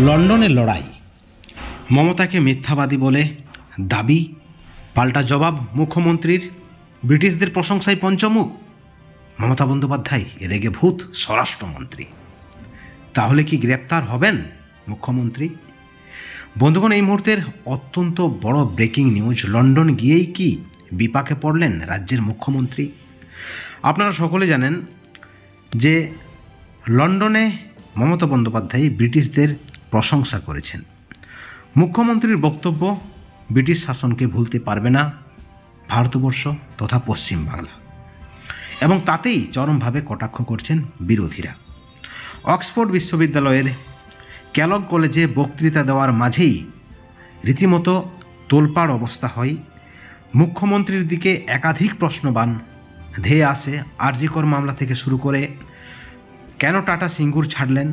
লন্ডনের লড়াই। মমতাকে মিথ্যাবাদী বলে দাবি, পাল্টা জবাব মুখ্যমন্ত্রীর। ব্রিটিশদের প্রশংসায় পঞ্চমুখ। মমতা বন্দ্যোপাধ্যায় রেগে ভূত স্বরাষ্ট্রমন্ত্রী। তাহলে কি গ্রেপ্তার হবেন মুখ্যমন্ত্রী? বন্ধুগণ, এই মুহূর্তের অত্যন্ত বড় ব্রেকিং নিউজ, লন্ডন গিয়েই কি বিপাকে পড়লেন রাজ্যের মুখ্যমন্ত্রী? আপনারা সকলে জানেন যে লন্ডনে মমতা বন্দ্যোপাধ্যায় ব্রিটিশদের প্রশংসা করেছেন। মুখ্যমন্ত্রীর বক্তব্য, ব্রিটিশ শাসনকে ভুলতে পারবে না ভারতবর্ষ তথা পশ্চিমবাংলা এবং তাতেই চরমভাবে কটাক্ষ করছেন বিরোধীরা। অক্সফোর্ড বিশ্ববিদ্যালয়ের ক্যালগ কলেজে বক্তৃতা দেওয়ার মাঝেই রীতিমতো তোলপাড় অবস্থা হয়। মুখ্যমন্ত্রীর দিকে একাধিক প্রশ্নবান। ধেয়ে আসে, আরজিকর মামলা থেকে শুরু করে কেন টাটা সিঙ্গুর ছাড়লেন?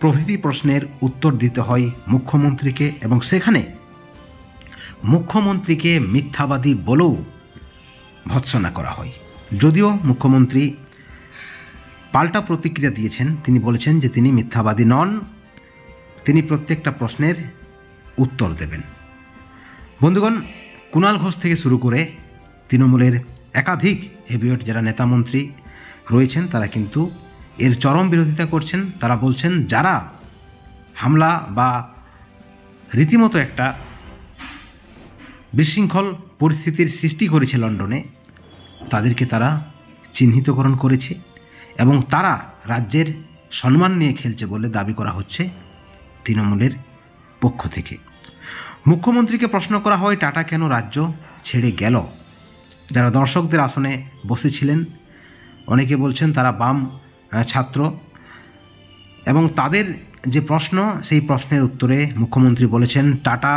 প্রভৃতি প্রশ্নের উত্তর দিতে হয় মুখ্যমন্ত্রীকে এবং সেখানে মুখ্যমন্ত্রীকে মিথ্যাবাদী বলেও ভৎসনা করা হয়। যদিও মুখ্যমন্ত্রী পাল্টা প্রতিক্রিয়া দিয়েছেন, তিনি বলেছেন যে তিনি মিথ্যাবাদী নন, তিনি প্রত্যেকটা প্রশ্নের উত্তর দেবেন। বন্ধুগণ, কুণাল ঘোষ থেকে শুরু করে তৃণমূলের একাধিক হেভিওয়েট যারা নেতামন্ত্রী রয়েছেন, তারা কিন্তু এর চরম বিরোধিতা করছেন, তারা বলছেন, যারা হামলা বা রীতিমতো একটা বিশৃঙ্খল পরিস্থিতির সৃষ্টি করেছে লন্ডনে, তাদেরকে তারা চিহ্নিতকরণ করেছে এবং তারা রাজ্যের সম্মান নিয়ে খেলছে বলে দাবি করা হচ্ছে তৃণমূলের পক্ষ থেকে। মুখ্যমন্ত্রীকে প্রশ্ন করা হয়, টাটা কেন রাজ্য ছেড়ে গেল? যারা দর্শকদের আসনে বসেছিলেন, অনেকে বলছেন, তারা বাম ছাত্র। এবং তাদের যে প্রশ্ন, সেই প্রশ্নের উত্তরে মুখ্যমন্ত্রী বলেছেন, টাটা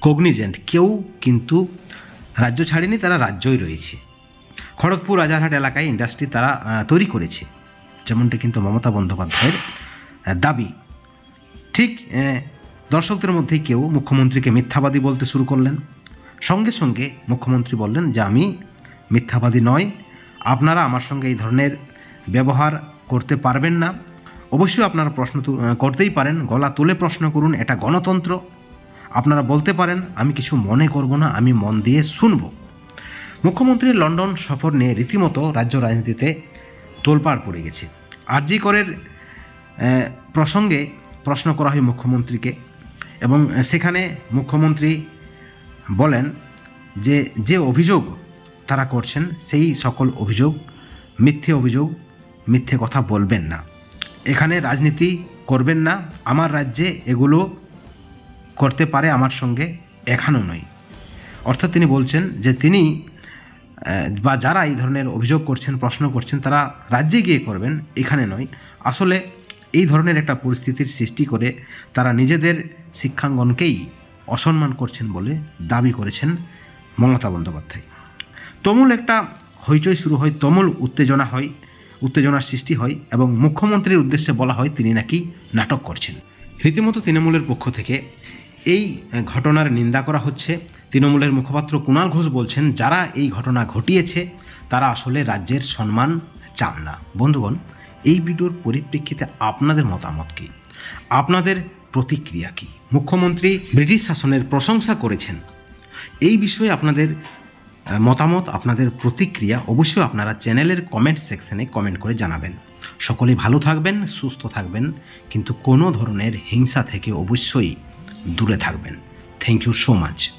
কগনিজেন্ট কেউ কিন্তু রাজ্য ছাড়েনি, তারা রাজ্যই রয়েছে। খড়গপুর রাজারহাট এলাকায় ইন্ডাস্ট্রি তারা তৈরি করেছে। যেমনটি কিন্তু মমতা বন্দ্যোপাধ্যায়ের দাবি। ঠিক দর্শকদের মধ্যে কেউ মুখ্যমন্ত্রীকে মিথ্যাবাদী বলতে শুরু করলেন। সঙ্গে সঙ্গে মুখ্যমন্ত্রী বললেন যে, আমি মিথ্যাবাদী নয়। আপনারা আমার সঙ্গে এই ধরনের ব্যবহার করতে পারবেন না। অবশ্যই আপনারা প্রশ্ন করতেই পারেন। গলা তুলে প্রশ্ন করুন, এটা গণতন্ত্র। আপনারা বলতে পারেন, আমি কিছু মনে করব না, আমি মন দিয়ে শুনব। মুখ্যমন্ত্রীর লন্ডন সফর নিয়ে রীতিমতো রাজ্য রাজনীতিতে তোলপাড় পড়ে গেছে। আরজি করের প্রসঙ্গে প্রশ্ন করা হয় মুখ্যমন্ত্রীকে এবং সেখানে মুখ্যমন্ত্রী বলেন যে যে অভিযোগ তারা করছেন, সেই সকল অভিযোগ, মিথ্যে অভিযোগ মিথ্যে কথা বলবেন না। এখানে রাজনীতি করবেন না। আমার রাজ্যে এগুলো করতে পারে আমার সঙ্গে এখানেও নয়। অর্থাৎ তিনি বলছেন যে তিনি বা যারা এই ধরনের অভিযোগ করছেন, প্রশ্ন করছেন, তারা রাজ্যে গিয়ে করবেন, এখানে নয়। আসলে এই ধরনের একটা পরিস্থিতির সৃষ্টি করে তারা নিজেদের শিক্ষাঙ্গনকেই অসম্মান করছেন বলে দাবি করেছেন মমতা বন্দ্যোপাধ্যায়। তমুল একটা হইচই শুরু হয়, তমুল উত্তেজনা হয়। উত্তেজনার সৃষ্টি হয় এবং মুখ্যমন্ত্রীর উদ্দেশ্যে বলা হয় তিনি নাকি নাটক করছেন। রীতিমতো তৃণমূলের পক্ষ থেকে এই ঘটনার নিন্দা করা হচ্ছে। তৃণমূলের মুখপাত্র কুণাল ঘোষ বলছেন, যারা এই ঘটনা ঘটিয়েছে, তারা আসলে রাজ্যের সম্মান চান না। বন্ধুগণ, এই ভিডিওর পরিপ্রেক্ষিতে আপনাদের মতামত কী? আপনাদের প্রতিক্রিয়া কী? মুখ্যমন্ত্রী ব্রিটিশ শাসনের প্রশংসা করেছেন। এই বিষয়ে আপনাদের মতামত, আপনাদের প্রতিক্রিয়া অবশ্যই আপনারা চ্যানেলের কমেন্ট সেকশনে কমেন্ট করে জানাবেন। সকলে ভালো থাকবেন, সুস্থ থাকবেন, কিন্তু কোনো ধরনের হিংসা থেকে অবশ্যই দূরে থাকবেন। Thank you so much